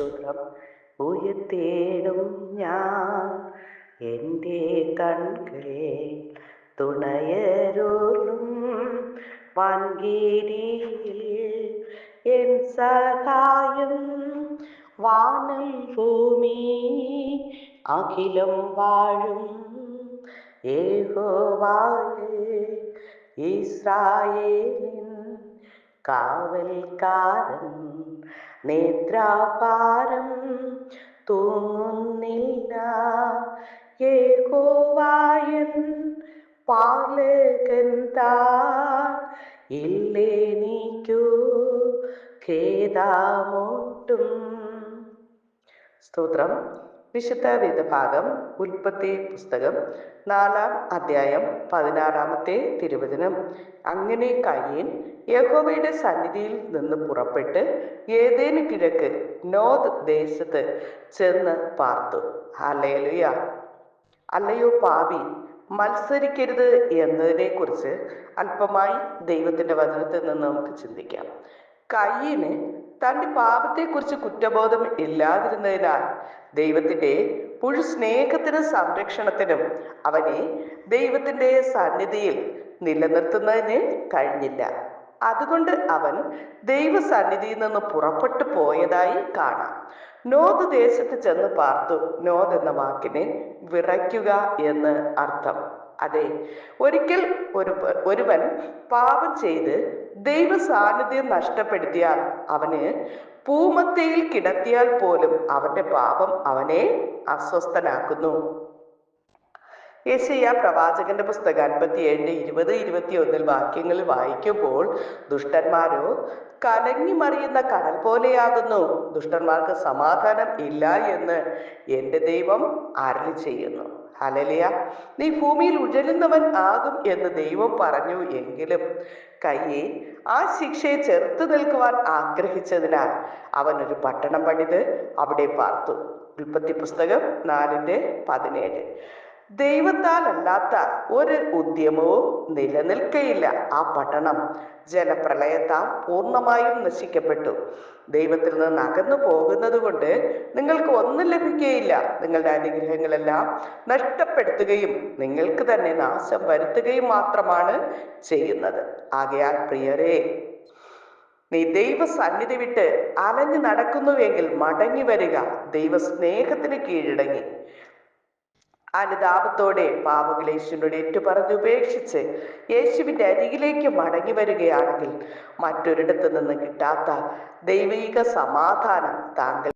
സ്തോത്രം ഉയർത്തേടും ഞാൻ എന്റെ കൺകളെ തുണയരുളും വൻകീരിയിൽ എൻ സഹായം വാനം ഭൂമി അഖിലം വാഴും. ഏഹോവായേ ഇസ്രായേലിൻ കാവൽക്കാരൻ നേത്രാപാരം തൂങ്ങുന്നില്ല. ഏകോവായൻ പാലകൻ താൻ ഇല്ലേനിക്കു ഖേദാമൊട്ടും. സ്തോത്രം. വിശുദ്ധ വേദഭാഗം ഉൽപ്പത്തി പുസ്തകം നാലാം അധ്യായം പതിനാറാമത്തെ തിരുവചനം. അങ്ങനെ കയ്യൻ യഹോവയുടെ സന്നിധിയിൽ നിന്ന് പുറപ്പെട്ട് ഏതേന് കിഴക്ക് നോദ് ദേശത്ത് ചെന്ന് പാർത്തു. അലയലുയ അല്ലയോ പാവി മത്സരിക്കരുത് എന്നതിനെക്കുറിച്ച് അല്പമായി ദൈവത്തിന്റെ വചനത്തിൽ നിന്ന് നമുക്ക് ചിന്തിക്കാം. കയ്യിന് തന്റെ പാപത്തെക്കുറിച്ച് കുറ്റബോധം ഇല്ലാതിരുന്നതിനാൽ ദൈവത്തിന്റെ പുഴു സ്നേഹത്തിനും സംരക്ഷണത്തിനും അവനെ ദൈവത്തിന്റെ സന്നിധിയിൽ നിലനിർത്തുന്നതിന് കഴിഞ്ഞില്ല. അതുകൊണ്ട് അവൻ ദൈവസന്നിധിയിൽ നിന്ന് പുറപ്പെട്ടു പോയതായി കാണാം. നോദ് ദേശത്ത് ചെന്ന് പാർത്തു. നോദ് എന്ന വാക്കിന് വിറയ്ക്കുക എന്ന് അർത്ഥം. അതെ. ഒരിക്കൽ ഒരു ഒരുവൻ പാപം ചെയ്ത് ദൈവ സാന്നിധ്യം നഷ്ടപ്പെടുത്തിയാൽ അവന് പൂമത്തയിൽ കിടത്തിയാൽ പോലും അവന്റെ പാപം അവനെ അസ്വസ്ഥനാക്കുന്നു. യേശയ്യ പ്രവാചകന്റെ പുസ്തകം അൻപത്തിയേഴിന്റെ ഇരുപത് ഇരുപത്തി ഒന്നിൽ വാക്യങ്ങൾ വായിക്കുമ്പോൾ ദുഷ്ടന്മാരോ കലങ്ങി മറിയുന്ന കടൽ പോലെയാകുന്നു. ദുഷ്ടന്മാർക്ക് സമാധാനം ഇല്ല എന്ന് എന്റെ ദൈവം അരളി ചെയ്യുന്നു. ഹലലിയ നീ ഭൂമിയിൽ ഉഴലുന്നവൻ ആകും എന്ന് ദൈവം പറഞ്ഞു എങ്കിലും കയ്യെ ആ ശിക്ഷയെ ചെറുത്തു നിൽക്കുവാൻ ആഗ്രഹിച്ചതിനാൽ അവൻ ഒരു പട്ടണം പണിത് അവിടെ പാർത്തു. ഉൽപ്പത്തി പുസ്തകം നാലിന്റെ പതിനേഴ്. ദൈവത്താൽ അല്ലാത്ത ഒരു ഉദ്യമവും നിലനിൽക്കയില്ല. ആ പട്ടണം ജലപ്രളയത്താൽ പൂർണമായും നശിക്കപ്പെട്ടു. ദൈവത്തിൽ നിന്ന് അകന്നു പോകുന്നത് കൊണ്ട് നിങ്ങൾക്ക് ഒന്നും ലഭിക്കുകയില്ല നിങ്ങളുടെ അനുഗ്രഹങ്ങളെല്ലാം നഷ്ടപ്പെടുത്തുകയും നിങ്ങൾക്ക് തന്നെ നാശം വരുത്തുകയും മാത്രമാണ് ചെയ്യുന്നത്. ആകയാൽ പ്രിയരേ നീ ദൈവ സന്നിധി വിട്ട് അലഞ്ഞു നടക്കുന്നുവെങ്കിൽ മടങ്ങി വരിക ദൈവ സ്നേഹത്തിന് കീഴടങ്ങി. അനുതാപത്തോടെ പാപങ്ങൾ യേശുവിനോട് ഏറ്റുപറഞ്ഞ് ഉപേക്ഷിച്ച് യേശുവിന്റെ അരികിലേക്ക് മടങ്ങി വരികയാണെങ്കിൽ മറ്റൊരിടത്തു നിന്ന് കിട്ടാത്ത ദൈവിക സമാധാനം താങ്കൾ